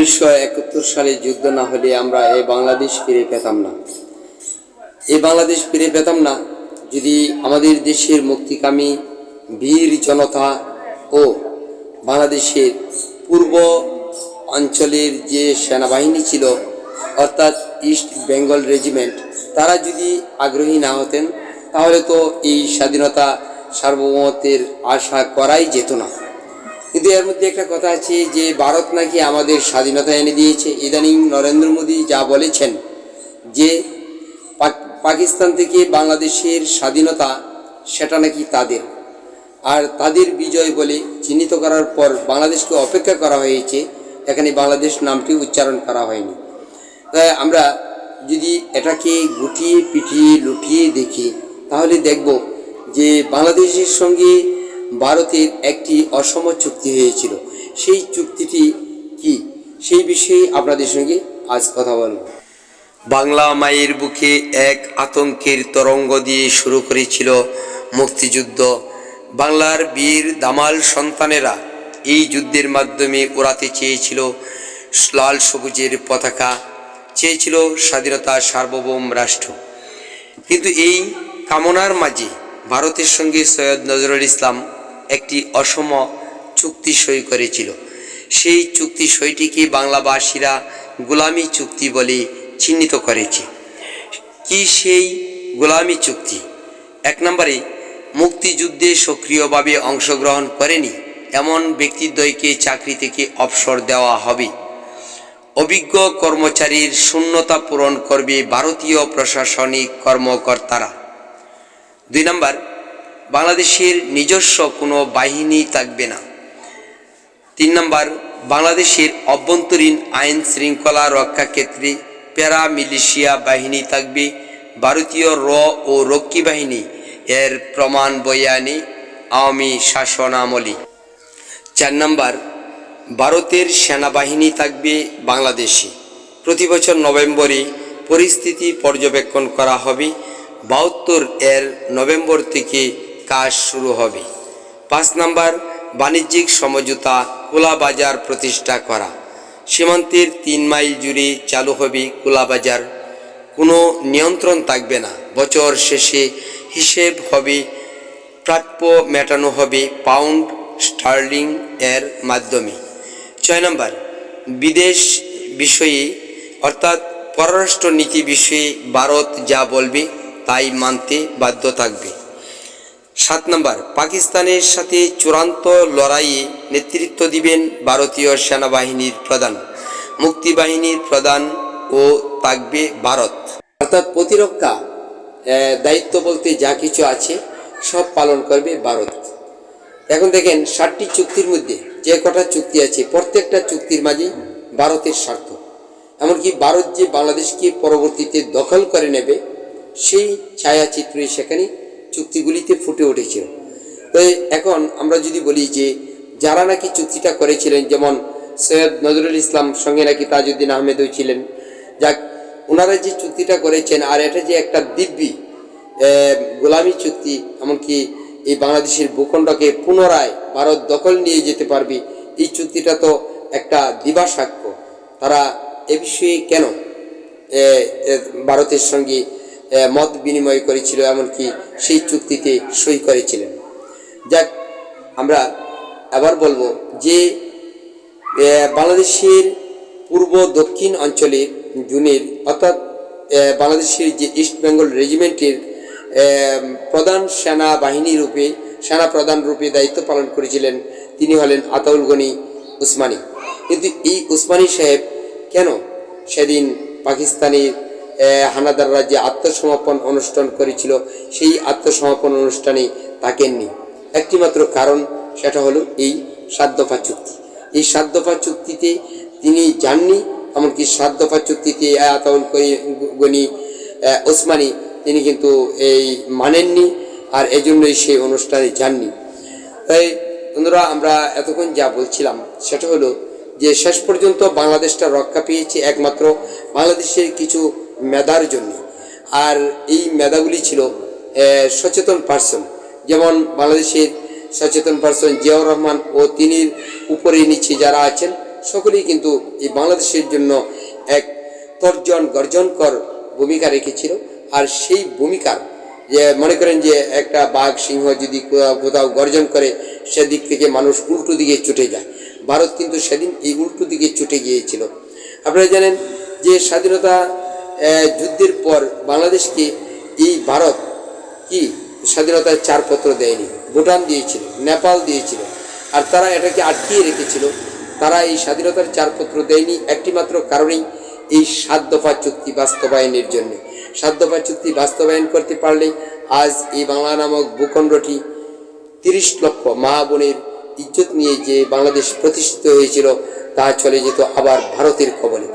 উনিশশো একাত্তর সালে যুদ্ধ না হলে আমরা এই বাংলাদেশ ফিরে পেতাম না। এই বাংলাদেশ ফিরে পেতাম না যদি আমাদের দেশের মুক্তিকামী বীর জনতা ও বাংলাদেশের পূর্ব অঞ্চলের যে সেনাবাহিনী ছিল, অর্থাৎ ইস্ট বেঙ্গল রেজিমেন্ট, তারা যদি আগ্রহী না হতেন, তাহলে তো এই স্বাধীনতা সার্বভৌমত্বের আশা করাই যেত না। কিন্তু এর মধ্যে একটা কথা আছে যে ভারত নাকি আমাদের স্বাধীনতা এনে দিয়েছে। ইদানিং নরেন্দ্র মোদী যা বলেছেন যে পাক- পাকিস্তান থেকে বাংলাদেশের স্বাধীনতা, সেটা নাকি তাদের। আর তাদের বিজয় বলে চিহ্নিত করার পর বাংলাদেশকে অপেক্ষা করা হয়েছে। এখানে বাংলাদেশ নামটি উচ্চারণ করা হয়নি। তাই আমরা যদি এটাকে গুটিয়ে পিটিয়ে লুটিয়ে দেখি, তাহলে দেখব যে বাংলাদেশের সঙ্গে ভারতের একটি অসম চুক্তি হয়েছিল। সেই চুক্তিটি কি? সেই বিষয়ে আপনাদের সঙ্গে আজ কথা বলব। বাংলা মায়ের বুকে এক আতঙ্কের তরঙ্গ দিয়ে শুরু করেছিল মুক্তিযুদ্ধ। বাংলার বীর, দামাল সন্তানেরা এই যুদ্ধের মাধ্যমে উড়াতে চেয়েছিল লাল সবুজের পতাকা, চেয়েছিল স্বাধীনতা সার্বভৌম রাষ্ট্র। কিন্তু এই কামনার মাঝে ভারতের সঙ্গে সৈয়দ নজরুল ইসলাম একটি অসম চুক্তি সই করেছিল। সেই চুক্তি সইটিকে বাংলাবাসীরা গোলামী চুক্তি বলে চিহ্নিত করেছে। কি সেই গোলামী চুক্তি? এক নম্বরে, মুক্তিযুদ্ধে সক্রিয়ভাবে অংশগ্রহণ করেনি এমন ব্যক্তিদ্বয়কে চাকরি থেকে অবসর দেওয়া হবে। অভিজ্ঞ কর্মচারীর শূন্যতা পূরণ করবে ভারতীয় প্রশাসনিক কর্মকর্তারা। দুই নম্বর বাংলাদেশের নিজস্ব কোনো বাহিনী থাকবে না। তিন নম্বর, বাংলাদেশের অভ্যন্তরীণ আইন শৃঙ্খলা রক্ষা ক্ষেত্রে প্যারা মিলিশিয়া বাহিনী থাকবে। ভারতীয় র ও রক্ষী বাহিনী এর প্রমাণ বয়ানে আওয়ামী শাসনামলী। চার নম্বর, ভারতের সেনাবাহিনী থাকবে বাংলাদেশে। প্রতি বছর নভেম্বরে পরিস্থিতি পর্যবেক্ষণ করা হবে। বাহাত্তর এর নভেম্বর থেকে কাজ শুরু হবে। পাঁচ নম্বর, বাণিজ্যিক সমঝোতা খোলা বাজার প্রতিষ্ঠা করা। সীমান্তের তিন মাইল জুড়ে চালু হবে খোলা বাজার কোনো নিয়ন্ত্রণ থাকবে না। বছর শেষে হিসেব হবে, প্রাপ্য মেটানো হবে পাউন্ড স্টার্লিং এর মাধ্যমে। ছয় নম্বর, বিদেশ বিষয়ে, অর্থাৎ পররাষ্ট্র নীতি বিষয়ে ভারত যা বলবে তাই মানতে বাধ্য থাকবে। সাত নম্বর, পাকিস্তানের সাথে চূড়ান্ত লড়াইয়ে নেতৃত্ব দিবেন ভারতীয় সেনাবাহিনীর প্রধান, মুক্তিবাহিনীর প্রধান ও থাকবে ভারত। অর্থাৎ প্রতিরক্ষা দায়িত্ব বলতে যা কিছু আছে, সব পালন করবে ভারত। এখন দেখেন ষাটটি চুক্তির মধ্যে যে কটা চুক্তি আছে, প্রত্যেকটা চুক্তির মাঝে ভারতের স্বার্থ। এমনকি ভারত যে বাংলাদেশকে পরবর্তীতে দখল করে নেবে, সেই ছায়াচিত্রই সেখানে চুক্তিগুলিতে ফুটে উঠেছিল। তো এখন আমরা যদি বলি যে, যারা নাকি চুক্তিটা করেছিলেন, যেমন সৈয়দ নজরুল ইসলাম, সঙ্গে নাকি তাজউদ্দিন আহমেদও ছিলেন। যাক ওনারা যে চুক্তিটা করেছেন, আর এটা যে একটা দিব্যি গোলামী চুক্তি, এমনকি এই বাংলাদেশের ভূখণ্ডকে পুনরায় ভারত দখল নিয়ে যেতে পারবে, এই চুক্তিটা তো একটা দিবা সাক্ষ্য। তারা এ বিষয়ে কেন ভারতের সঙ্গে মত বিনিময় করেছিল, এমনকি সেই চুক্তিতে সই করেছিলেন। যাক, আমরা আবার বলব যে বাংলাদেশের পূর্ব দক্ষিণ অঞ্চলের জুনের, অর্থাৎ বাংলাদেশের যে ইস্ট বেঙ্গল রেজিমেন্টের প্রধান সেনা বাহিনী রূপে সেনা প্রধান রূপে দায়িত্ব পালন করেছিলেন, তিনি হলেন আতাউল গনি উসমানী। কিন্তু এই উসমানী সাহেব কেন সেদিন পাকিস্তানের হানাদাররা যে আত্মসমর্পণ অনুষ্ঠান করেছিল। সেই আত্মসমর্পণ অনুষ্ঠানে থাকেননি। একটিমাত্র কারণ সেটা হলো এই সাত দফা চুক্তি। এই সাত দফা চুক্তিতে তিনি যাননি, এমনকি সাত দফা চুক্তিতে আতাউল গনি ওসমানী তিনি কিন্তু এই মানেননি আর এজন্যই সেই অনুষ্ঠানে যাননি। তাই বন্ধুরা, আমরা এতক্ষণ যা বলছিলাম সেটা হলো যে শেষ পর্যন্ত বাংলাদেশটা রক্ষা পেয়েছে একমাত্র বাংলাদেশের কিছু মেধার জন্য। আর এই মেধাগুলি ছিল সচেতন পার্সন যেমন বাংলাদেশের সচেতন পার্সন জিয়াউর রহমান ও তিনি উপরে নিচে যারা আছেন, সকলেই কিন্তু এই বাংলাদেশের জন্য এক তর্জন গর্জনকর ভূমিকা রেখেছিল। আর সেই ভূমিকার, যে মনে করেন যে একটা বাঘ সিংহ যদি কোথাও গর্জন করে, সেদিক থেকে মানুষ উল্টো দিকে ছুটে যায়। ভারত কিন্তু সেদিন এই উল্টো দিকে ছুটে গিয়েছিল। আপনারা জানেন যে স্বাধীনতা যুদ্ধের পর বাংলাদেশকে এই ভারত কি স্বাধীনতার চারপত্র দেয়নি, ভুটান দিয়েছিল, নেপাল দিয়েছিল, আর তারা এটাকে আটকিয়ে রেখেছিল, তারা এই স্বাধীনতার চারপত্র দেয়নি, একটিমাত্র কারণেই এই সাত দফা চুক্তি বাস্তবায়নের জন্য। সাত দফা চুক্তি বাস্তবায়ন করতে পারলে আজ এই বাংলা নামক ভূখণ্ডটি তিরিশ লক্ষ মা বোনের ইজ্জত নিয়ে যে বাংলাদেশ প্রতিষ্ঠিত হয়েছিল, তা চলে যেত আবার ভারতের কবলে।